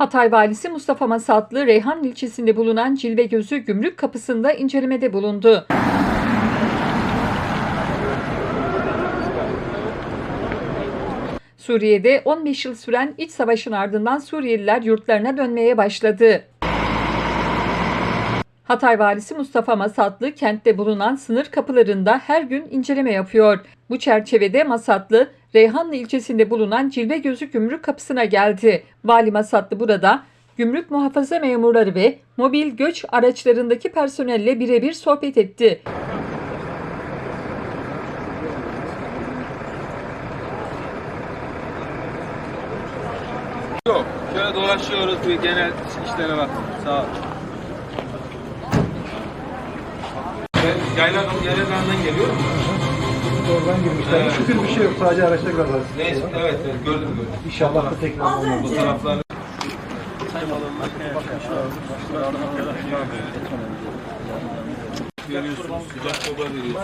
Hatay Valisi Mustafa Masatlı, Reyhan ilçesinde bulunan Cilve Gözü Gümrük Kapısı'nda incelemede bulundu. Suriye'de 15 yıl süren iç savaşın ardından Suriyeliler yurtlarına dönmeye başladı. Hatay Valisi Mustafa Masatlı kentte bulunan sınır kapılarında her gün inceleme yapıyor. Bu çerçevede Masatlı, Reyhanlı ilçesinde bulunan Cilve Gözü Gümrük Kapısı'na geldi. Vali Masatlı burada gümrük muhafaza memurları ve mobil göç araçlarındaki personelle birebir sohbet etti. Yok. Şöyle dolaşıyoruz bir genel işlere bak. Sağ ol. Yaylan, yaylanlarından geliyor mu? Oradan girmişler. Evet. Şükür bir şey yok. Sadece araçta kaldı. Neyse, evet, evet gördüm gördüm. İnşallah da tekrar olmaz. Bu taraflar veriyorsunuz, sıcak soba veriyorsunuz.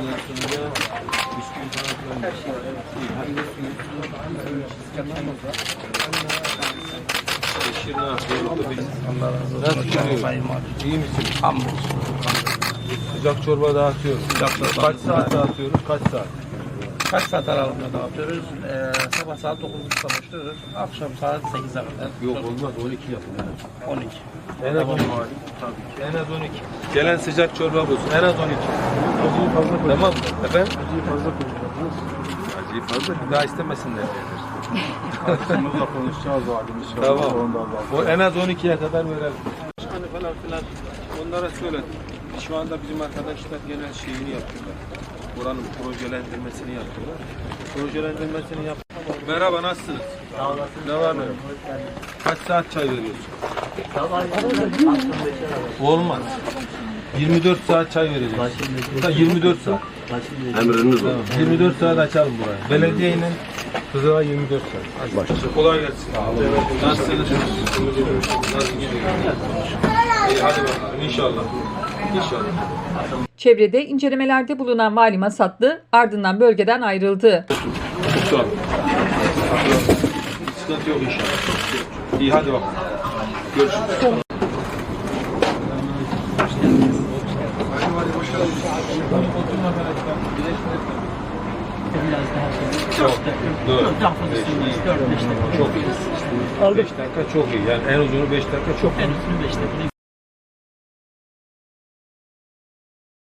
Ondan sonra bisküvi falan filan. Beşir ne yapıyor? O da benim. Nasıl gidiyor? İyi misin? Hamdolsun. Sıcak çorba dağıtıyoruz. Sıcak çorba. Kaç saat dağıtıyoruz? Kaç saat? Kaç saat aralığında dağıtıyoruz? Ee, sabah saat 9.30'da başlıyoruz. Akşam saat 8'e kadar. Yok olmaz 12 yapın. 12. En az 12. En az 12. Gelen sıcak çorba bulsun. En az 12. Acıyı fazla koyduk. Tamam mı? Efendim? Acıyı fazla koyduk. Acıyı fazla bir daha istemesinler. Arkadaşımızla konuşacağız o halde inşallah. Tamam. Ondan O en az 12'ye kadar verelim. Hani falan filan onlara söyle. Şu anda bizim arkadaşlar genel şeyini yapıyorlar. Buranın projelendirmesini yapıyorlar. Projelendirmesini yap. Merhaba nasılsınız? Ne var ne yok? Kaç saat çay veriyorsun? Olmaz. 24 saat çay vereceğiz. Ha, 24 saat. Emriniz olsun. Tamam, 24 saat açalım burayı. Belediyeyle Kızılay 24 saat. Başlasın. Kolay gelsin. Nasılsınız? Nasıl gidiyor? İyi hadi bakalım inşallah. Çevrede incelemelerde bulunan Vali Masatlı ardından bölgeden ayrıldı. Sıkıntı yok inşallah. İyi hadi bakalım. Görüşürüz. Çok doğru. Çok iyi. 5 dakika çok iyi. Yani en uzunu 5 dakika çok iyi.